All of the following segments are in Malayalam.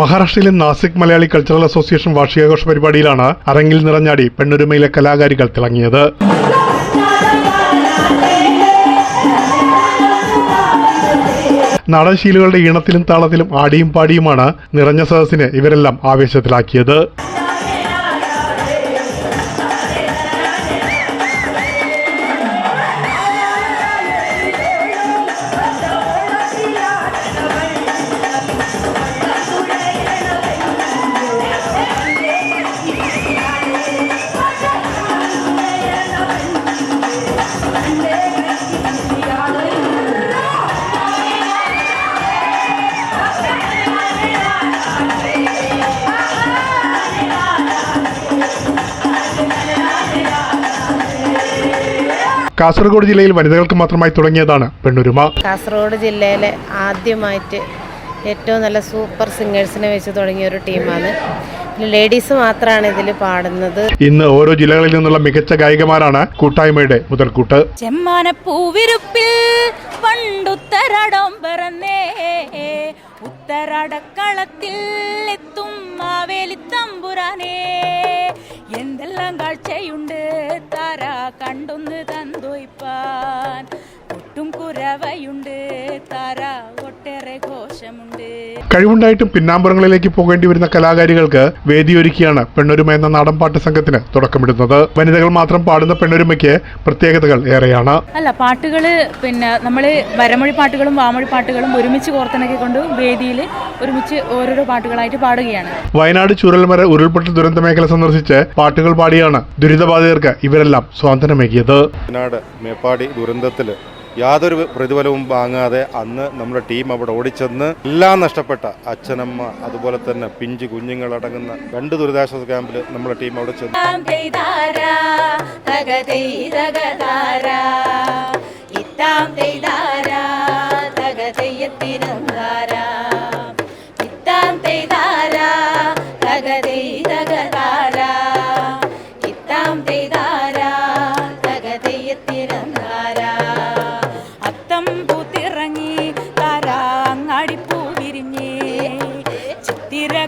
മഹാരാഷ്ട്രയിലെ നാസിക് മലയാളി കൾച്ചറൽ അസോസിയേഷൻ വാർഷികാഘോഷ പരിപാടിയിലാണ് അരങ്ങിൽ നിറഞ്ഞാടി പെണ്ണുരുമയിലെ കലാകാരികൾ തിളങ്ങിയത്. നാടൻശീലുകളുടെ ഈണത്തിലും താളത്തിലും ആടിയും പാടിയുമാണ് നിറഞ്ഞ സദസ്സിനെ ഇവരെല്ലാം ആവേശത്തിലാക്കിയത്. കാസർഗോഡ് ജില്ലയിൽ വനിതകൾക്ക് മാത്രമായി തുടങ്ങിയതാണ് പെണ്ണുരുമ. കാസർഗോഡ് ജില്ലയിലെ ആദ്യമായിട്ട് ഏറ്റവും നല്ല സൂപ്പർ സിംഗേഴ്സിനെ വെച്ച് തുടങ്ങിയ ഒരു ടീമാണ്. ലേഡീസ് മാത്രമാണ് ഇതിൽ പാടുന്നത്. ഇന്ന് ഓരോ ജില്ലകളിൽ നിന്നുള്ള മികച്ച ഗായികമാരാണ് കൂട്ടായ്മയുടെ മുതൽക്കൂട്ട്. ചെമ്മാനപ്പൂവിരുപ്പിൽ പണ്ടുത്തരടം പറന്നേ ഉത്തരടക്കളത്തിൽ എത്തും മാവേലി തമ്പുരാനേ. എന്തെല്ലാം കാഴ്ചയുണ്ട് ഒട്ടും തറ ഒട്ടേറെ ഘോഷമുണ്ട്. കഴിവുണ്ടായിട്ടും പിന്നാമ്പുറങ്ങളിലേക്ക് പോകേണ്ടി വരുന്ന കലാകാരികൾക്ക് വേദിയൊരുക്കിയാണ് പെണ്ണൊരുമ എന്ന നാടൻപാട്ട് സംഘത്തിന് തുടക്കമിടുന്നത്. വനിതകൾ മാത്രം പാടുന്ന പെണ്ണൊരുമയ്ക്ക് പ്രത്യേകതകൾ ഏറെയാണ്. അല്ല പാട്ടുകൾ പിന്നെ നമ്മൾ വരമൊഴി പാട്ടുകളും വാമൊഴി പാട്ടുകളും ഒരുമിച്ച് കോർത്തിണക്കി കൊണ്ട് വേദിയിൽ ഒരുമിച്ച് ഓരോരോ പാട്ടുകളായിട്ട് പാടുകയാണ്. വയനാട് ചുരൽമര ഉരുൾപൊട്ടൽ ദുരന്ത മേഖല സന്ദർശിച്ച് പാട്ടുകൾ പാടിയാണ് ദുരിതബാധിതർക്ക് ഇവരെല്ലാം സ്വാതന്ത്ര്യമേകിയത്. വയനാട് മേപ്പാടി ദുരന്തത്തിൽ യാതൊരു പ്രതിഫലവും വാങ്ങാതെ അന്ന് നമ്മുടെ ടീം അവിടെ ഓടിച്ചെന്ന് എല്ലാം നഷ്ടപ്പെട്ട അച്ഛനമ്മ അതുപോലെ തന്നെ പിഞ്ചു കുഞ്ഞുങ്ങളടങ്ങുന്ന രണ്ട് ദുരിതാശ്വാസ ക്യാമ്പിൽ നമ്മുടെ ടീം അവിടെ ചെന്നു. ഇത്താം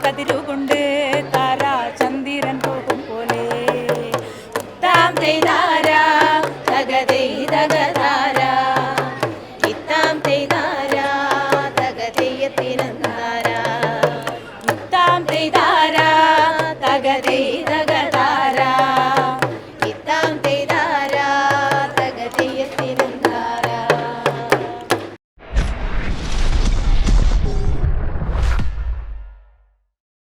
కదిరుగుండే